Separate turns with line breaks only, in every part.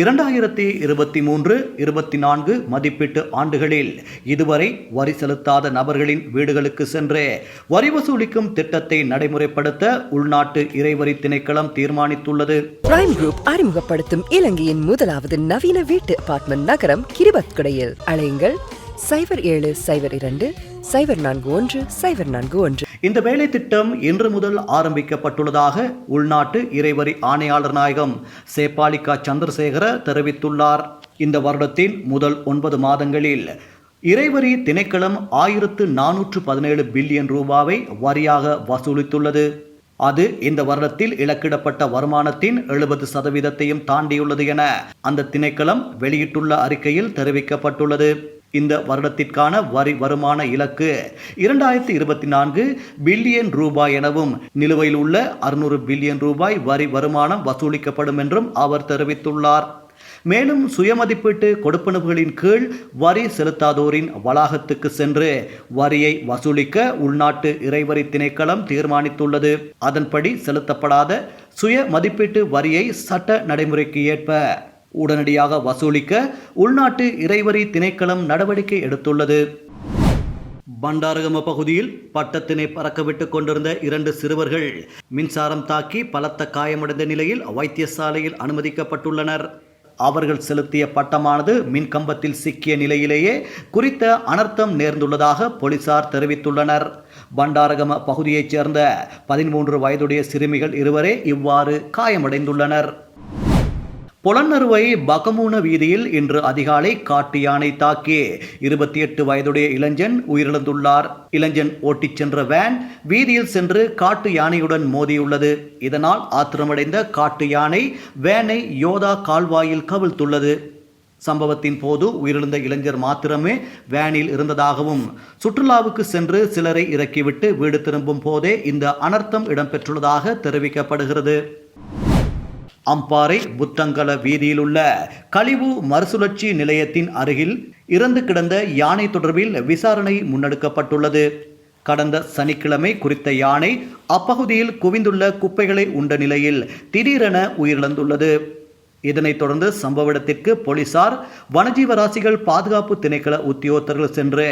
இரண்டாயிரத்தி இருபத்தி மூன்று இருபத்தி நான்கு மதிப்பீட்டு ஆண்டுகளில் இதுவரை வரி செலுத்தாத நபர்களின் வீடுகளுக்கு சென்று வரி வசூலிக்கும் திட்டத்தை நடைமுறைப்படுத்த உள்நாட்டு இறைவரி திணைக்களம் தீர்மானித்துள்ளது பிரைம் குரூப் அறிமுகப்படுத்தும் இலங்கையின் முதலாவது நவீன வீட்டு அபார்ட்மெண்ட் நகரம் கிரிபத்குடையில் அழையுங்கள் சைபர் ஏழு சைபர் இரண்டு சைபர் நான்கு ஒன்று சைபர் நான்கு ஒன்று
இந்த வேலை திட்டம் இன்று முதல் ஆரம்பிக்கப்பட்டுள்ளதாக உள்நாட்டு இறைவரி ஆணையாளர் நாயகம் சேப்பாலிகா சந்திரசேகர தெரிவித்துள்ளார் இந்த வருடத்தின் முதல் ஒன்பது மாதங்களில் இறைவரி திணைக்களம் ஆயிரத்து நானூற்று பதினேழு பில்லியன் ரூபாவை வரியாக வசூலித்துள்ளது அது இந்த வருடத்தில் இலக்கிடப்பட்ட வருமானத்தின் எழுபது சதவீதத்தையும் தாண்டியுள்ளது என அந்த திணைக்களம் வெளியிட்டுள்ள அறிக்கையில் தெரிவிக்கப்பட்டுள்ளது இந்த வருடத்திற்கான வரி வருமான இலக்கு இரண்டாயிரத்தி இருபத்தி நான்கு பில்லியன் ரூபாய் எனவும் நிலுவையில் உள்ள அறுநூறு பில்லியன் ரூபாய் வரி வருமானம் வசூலிக்கப்படும் என்றும் அவர் தெரிவித்துள்ளார் மேலும் சுயமதிப்பீட்டு கொடுப்பனவுகளின் கீழ் வரி செலுத்தாதோரின் வளாகத்துக்கு சென்று வரியை வசூலிக்க உள்நாட்டு இறைவரி திணைக்களம் தீர்மானித்துள்ளது அதன்படி செலுத்தப்படாத சுய மதிப்பீட்டு வரியை சட்ட நடைமுறைக்கு ஏற்ப உடனடியாக வசூலிக்க உள்நாட்டு இறைவரி திணைக்களம் நடவடிக்கை எடுத்துள்ளது
பண்டாரகம பகுதியில் பட்டத்தினை பறக்கவிட்டு கொண்டிருந்த இரண்டு சிறுவர்கள் மின்சாரம் தாக்கி பலத்த காயமடைந்த நிலையில் வைத்தியசாலையில் அனுமதிக்கப்பட்டுள்ளனர் அவர்கள் செலுத்திய பட்டமானது மின்கம்பத்தில் சிக்கிய நிலையிலேயே குறித்த அனர்த்தம் நேர்ந்துள்ளதாக போலீசார் தெரிவித்துள்ளனர் பண்டாரகம பகுதியைச் சேர்ந்த பதிமூன்று வயதுடைய சிறுமிகள் இருவரே இவ்வாறு காயமடைந்துள்ளனர்
புலன்னறுவை பகமூன வீதியில் இன்று அதிகாலை காட்டு யானை தாக்கி இருபத்தி எட்டு வயதுடைய இளைஞன் உயிரிழந்துள்ளார் இளைஞன் ஓட்டிச் சென்ற வேன் வீதியில் சென்று காட்டு யானையுடன் மோதியுள்ளது இதனால் ஆத்திரமடைந்த காட்டு யானை வேனை யோதா கால்வாயில் கவிழ்த்துள்ளது சம்பவத்தின் போது உயிரிழந்த இளைஞர் மாத்திரமே வேனில் இருந்ததாகவும் சுற்றுலாவுக்கு சென்று சிலரை இறக்கிவிட்டு வீடு திரும்பும் போதே இந்த அனர்த்தம் இடம்பெற்றுள்ளதாக தெரிவிக்கப்படுகிறது
அம்பாறை புத்தங்கல வீதியிலுள்ள கழிவு மறுசுழற்சி நிலையத்தின் அருகில் இறந்து கிடந்த யானை தொடர்பில் விசாரணை முன்னெடுக்கப்பட்டுள்ளது கடந்த சனிக்கிழமை குறித்த யானை அப்பகுதியில் குவிந்துள்ள குப்பைகளை உண்ட நிலையில் திடீரென உயிரிழந்துள்ளது இதனைத் தொடர்ந்து சம்பவ இடத்திற்கு போலீசார் வனஜீவராசிகள் பாதுகாப்பு திணைக்கள உத்தியோகத்தர்கள் சென்று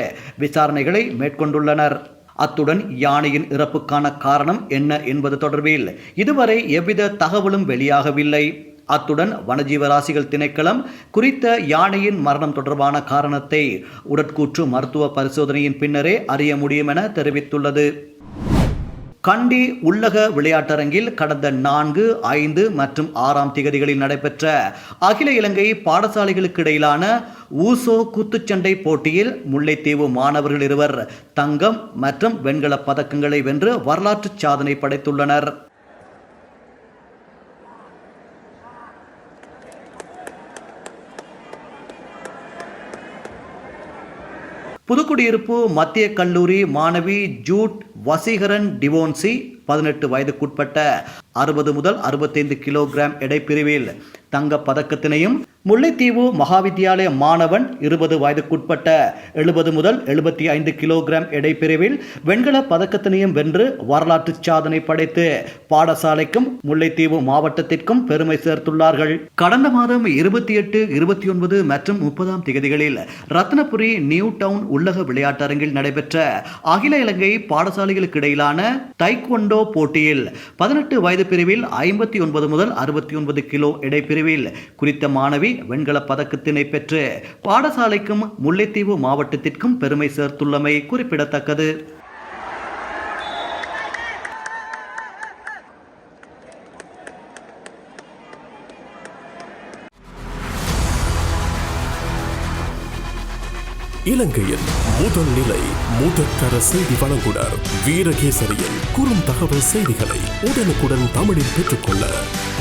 விசாரணைகளை மேற்கொண்டுள்ளனர் அத்துடன் யானையின் இறப்புக்கான காரணம் என்ன என்பது தொடர்பில் இதுவரை எவ்வித தகவலும் வெளியாகவில்லை அத்துடன் வனஜீவராசிகள் திணைக்களம் குறித்த யானையின் மரணம் தொடர்பான காரணத்தை உடற்கூற்று மருத்துவ பரிசோதனையின் பின்னரே அறிய முடியும் என தெரிவித்துள்ளது
கண்டி உள்ளக விளையாட்டரங்கில் கடந்த நான்கு ஐந்து மற்றும் ஆறாம் திகதிகளில் நடைபெற்ற அகில இலங்கை பாடசாலைகளுக்கு இடையிலான ஊசோ குத்துச்சண்டை போட்டியில் முல்லைத்தீவு மாணவர்கள் இருவர் தங்கம் மற்றும் வெண்கல பதக்கங்களை வென்று வரலாற்று சாதனை படைத்துள்ளனர்
புதுக்குடியிருப்பு மத்திய கல்லூரி மாணவி ஜூட் வசீகரன் டிவோன்சி பதினெட்டு வயதுக்குட்பட்ட அறுபது முதல் அறுபத்தைந்து கிலோகிராம் எடை பிரிவில் தங்க பதக்கத்தினையும் முல்லைத்தீவு மகாவித்யாலய மாணவன் இருபது வயதுக்குட்பட்ட எழுபது முதல் எழுபத்தி ஐந்து கிலோகிராம் எடை பிரிவில் வெண்கல பதக்கத்தினையும் வென்று வரலாற்று சாதனை படைத்து பாடசாலைக்கும் முல்லைத்தீவு மாவட்டத்திற்கும் பெருமை சேர்த்துள்ளார்கள்
கடந்த மாதம் இருபத்தி எட்டு இருபத்தி ஒன்பது மற்றும் முப்பதாம் தேதிகளில் ரத்னபுரி நியூ டவுன் உள்ளக விளையாட்டரங்கில் நடைபெற்ற அகில இலங்கை பாடசாலைகளுக்கு இடையிலான தைக்கொண்டோ போட்டியில் பதினெட்டு வயது பிரிவில் ஐம்பத்தி ஒன்பது முதல் அறுபத்தி ஒன்பது கிலோ எடை பிரிவில் குறித்த மாணவி வெண்கல பதக்கத்தினை பெற்று பாடசாலைக்கும் முல்லைத்தீவு மாவட்டத்திற்கும் பெருமை சேர்த்துள்ளமை குறிப்பிடத்தக்கது இலங்கையில் முதல் நிலை முதற்கர செய்தி வழங்குனர் வீரகேசரியின் தகவல் செய்திகளை உடனுக்குடன் தமிழில் பெற்றுக்கொள்ள